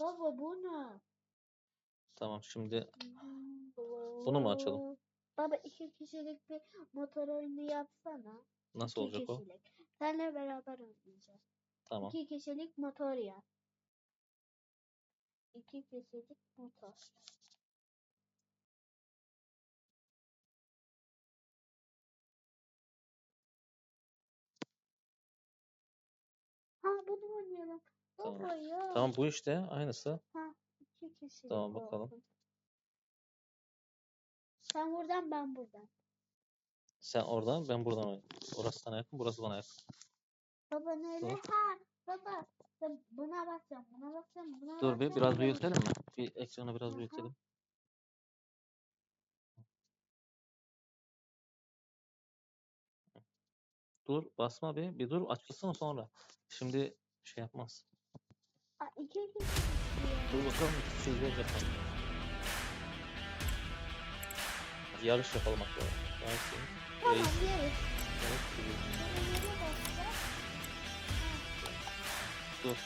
Baba bu ne? Tamam şimdi Bunu mu açalım? Baba iki kişilik bir motor oyunu yapsana. nasıl iki olacak o? kişilik. Seninle beraber oynayacağız. Tamam. İki kişilik motor yap. İki kişilik motor. Ha bunu oynayalım. Tamam. Baba ya. Tamam bu işte aynısı. İki kişilik Tamam, bakalım. Sen buradan ben buradan. Sen oradan ben buradan oynayayım. Orası sana yakın burası bana yakın. Baba nereye? Dur. Ha baba. Ben buna bakacağım. Buna bakacağım. Buna Dur bir bakacağım, biraz büyütelim mi? Bir ekranı biraz Aha. büyütelim. Dur basma bir. Bir dur açılsın sonra. Şimdi şey yapmaz. Aa, iki istiyor. Dur bakalım iki şey yapalım. Hadi yarış yapalım hatta. Yarış değil. Tamam. Yarış bakacağım. Dur.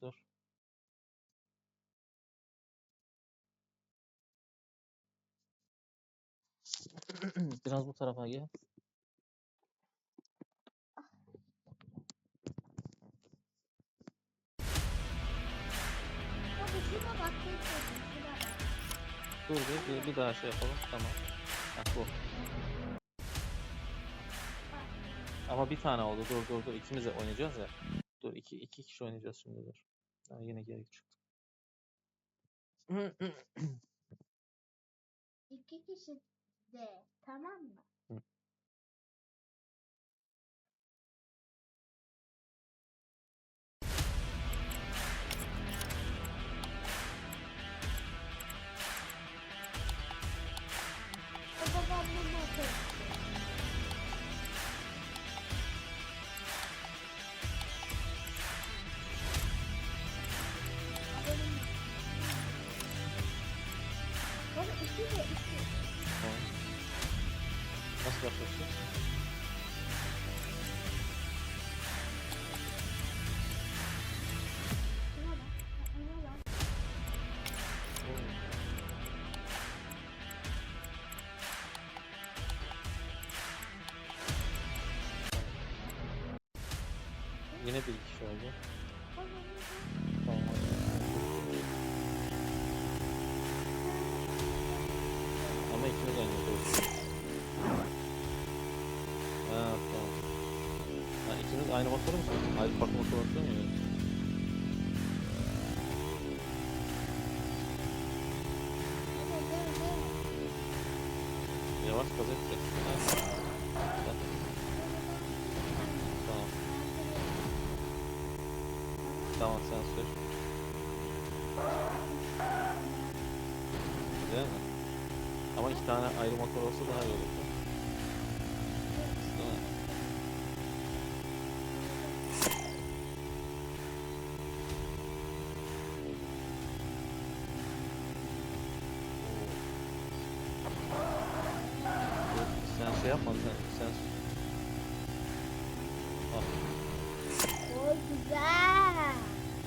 Dur. Biraz bu tarafa gel. Bak. bak. Dur bir, bir, bir daha şey yapalım. Tamam. Heh, bu. Ama bir tane oldu. Dur dur dur. İkimiz de oynayacağız ya. Dur iki, iki kişi oynayacağız şimdi dur. Ha, yine geri çıktı. İki kişi de. Tamam mı? Hı. Nasıl bak. Yine bir kişi oldu. Ama ikimiz oynuyoruz. Ha tamam. Ha, ikimiz aynı motoru mu sürüyoruz? Hayır farklı motor? Baba dur dur. Yavaş gaz. Bak, Tamam. Tamam sen sür. İki tane ayrı motor olsa daha iyi olur. Değil mi? Dur, Sen şey yapma sen, sen güzel.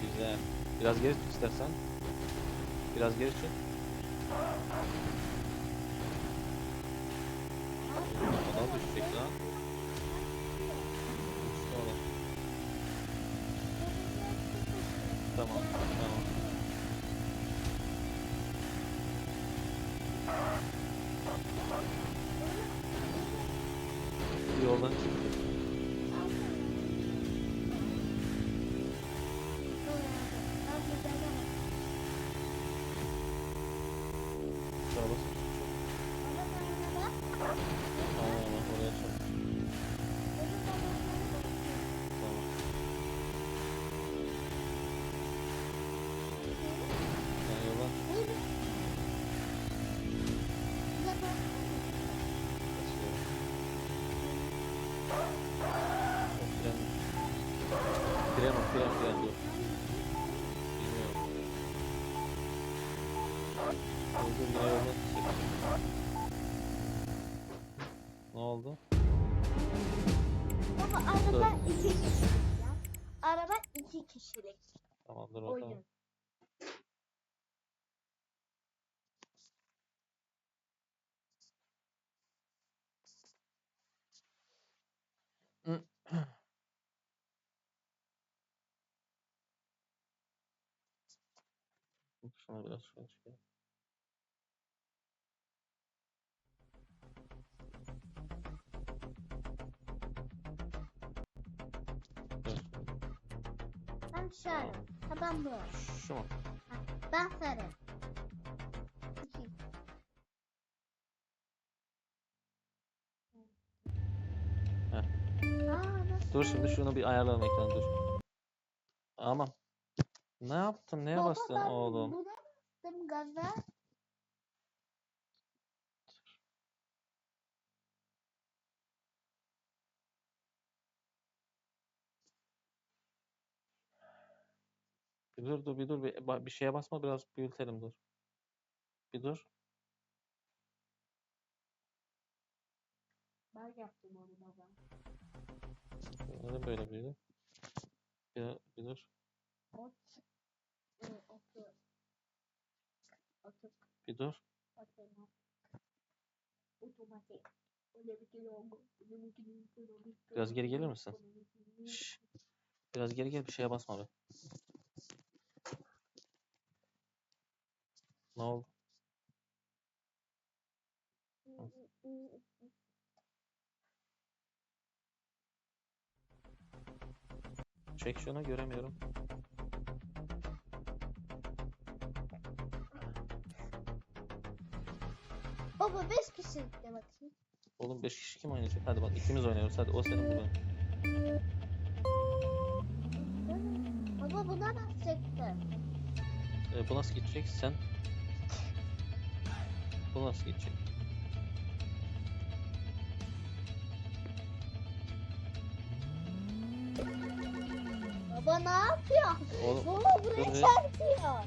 güzel. Biraz geri istersen. Biraz geri çık. Adam düşecek lan. Sonra. Tamam, Fren o fren fren dur. Bilmiyorum. Dur dur. Ne oldu? Baba araba iki kişilik ya. Araba iki kişilik. Tamam dur bakalım. Oyun. Şuna biraz şöyle çıkayım. Evet, Ben sarı. Ha ben bu. Şu mu? Ben sarı. Dur şimdi şunu bir ayarlayalım ekranı dur. Aman. Ne yaptın? Neye bastın oğlum? Gaza. Bir dur dur bir dur bir, bir şeye basma biraz büyütelim dur. Bir dur. Ben yaptım onu baba. Neden böyle büyüdü? Bir, bir dur. Ot. e, Otu. Otu. Bir dur. Otomatik. Biraz geri gelir misin? Şş. Biraz geri gel bir şeye basma be. Ne oldu? Çek şunu göremiyorum. Baba 5 kişilik de bakayım. Oğlum 5 kişi kim oynayacak? Hadi bak ikimiz oynuyoruz. Hadi o senin bu benim. Baba buna basacaktı. Ee, bu nasıl gidecek? Sen. Bu nasıl gidecek? Baba ne yapıyor? Oğlum, Baba buraya dur be. çarpıyor.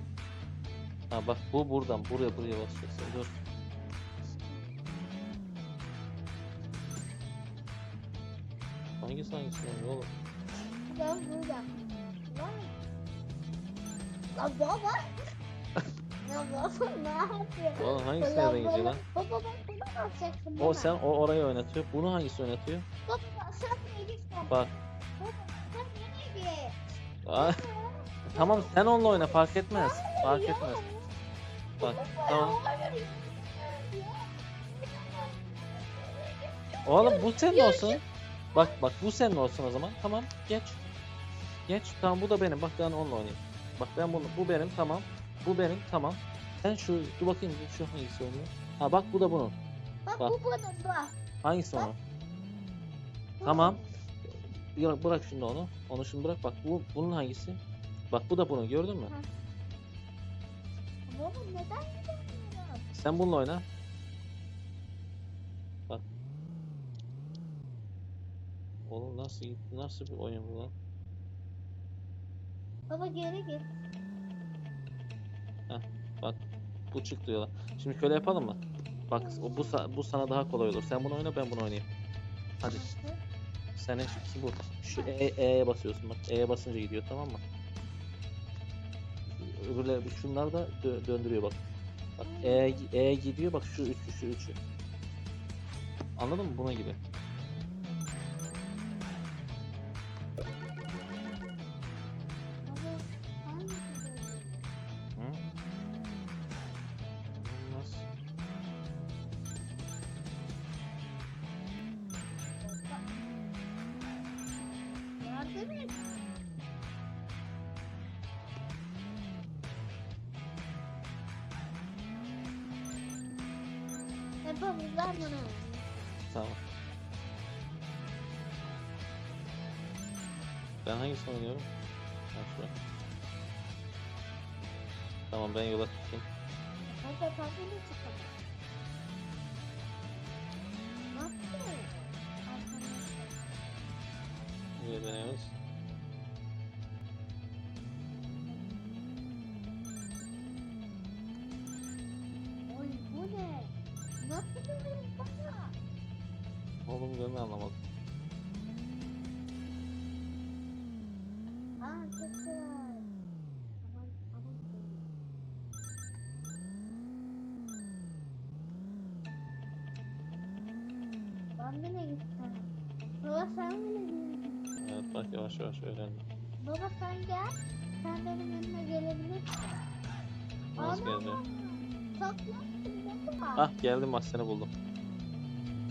ha bak bu buradan buraya buraya basacaksın. Dur. Hangisi hangisi oynuyor oğlum? Ben burada. Lan. Lan baba. ya baba ne yapıyor? Oğlum hangisi nereden gidiyor lan? Baba baba buna basacaksın. O sen o orayı oynatıyor. Bunu hangisi oynatıyor? Baba sen nereye gitsen? Bak. Baba sen? Aa, tamam sen onunla oyna fark etmez. Fark etmez. Bak tamam. Oğlum bu senin olsun. Bak bak bu senin olsun o zaman. Tamam geç. Geç. Tamam bu da benim. Bak ben onunla oynayayım. Bak ben bunu bu benim tamam. Bu benim tamam. Sen şu dur bakayım şu hangisi oynuyor? Ha bak bu da bunun. Bak Bak. bu bunun bak. Hangisi onun? Bu Tamam. Bırak, bırak şimdi onu. Onu şimdi bırak. Bak bu bunun hangisi? Bak bu da bunun gördün mü? bunun. Baba neden? Sen bununla oyna. Oğlum nasıl nasıl bir oyun bu lan? Baba geri git. Bu çık diyorlar. Şimdi şöyle yapalım mı? Bak o- bu bu sana daha kolay olur. Sen bunu oyna ben bunu oynayayım. Hadi. Senin şu, bu. Şu E- E'ye basıyorsun bak. E'ye basınca gidiyor tamam mı? Öbürleri şunlar da dö- döndürüyor bak. Bak E, E gidiyor bak şu üçü şu üçü. Anladın mı? Buna gibi. Et. Yapamazlar bunu. Tamam. Ben hangisini oynuyorum? Ha, şu. Tamam ben yola çıkayım. Hadi tabii çıkalım. yeteneğimiz. Oy ne? Nasıl dönüyor bana? Oğlum ben de anlamadım. Aa çok güzel. Yavaş yavaş öğrendim. Baba sen gel. Sen benim yanıma gelebilirsin. Nasıl geleceğim? Saklan. Ah geldim bak seni buldum.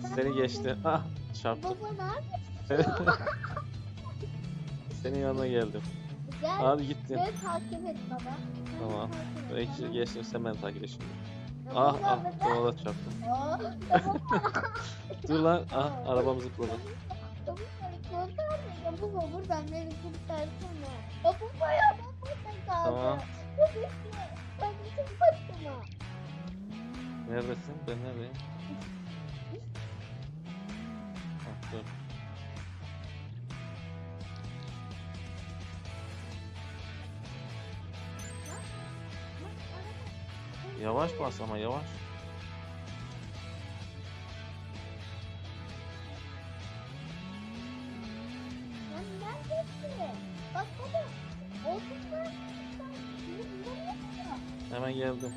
Sen Seni geçti. Ah çarptım. Baba neredesin? Senin yanına geldim. Gel. Hadi gittin. Beni takip et baba. Tamam. tamam. geçtim sen beni takip et şimdi. Ah ah kovala çarptım. Dur lan ah arabam zıpladı. Baba beni. Baba buradan beni kurtarsana. Baba ya baba sen kaldı. Tamam. Bekle. Ben bütün başıma. Neredesin? Ben neredeyim? Ah dur. Yavaş bas ama yavaş. Hemen geldim.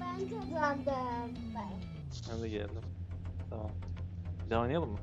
Ben kazandım. Ben. Ben de geldim. Tamam. Bir daha oynayalım mı?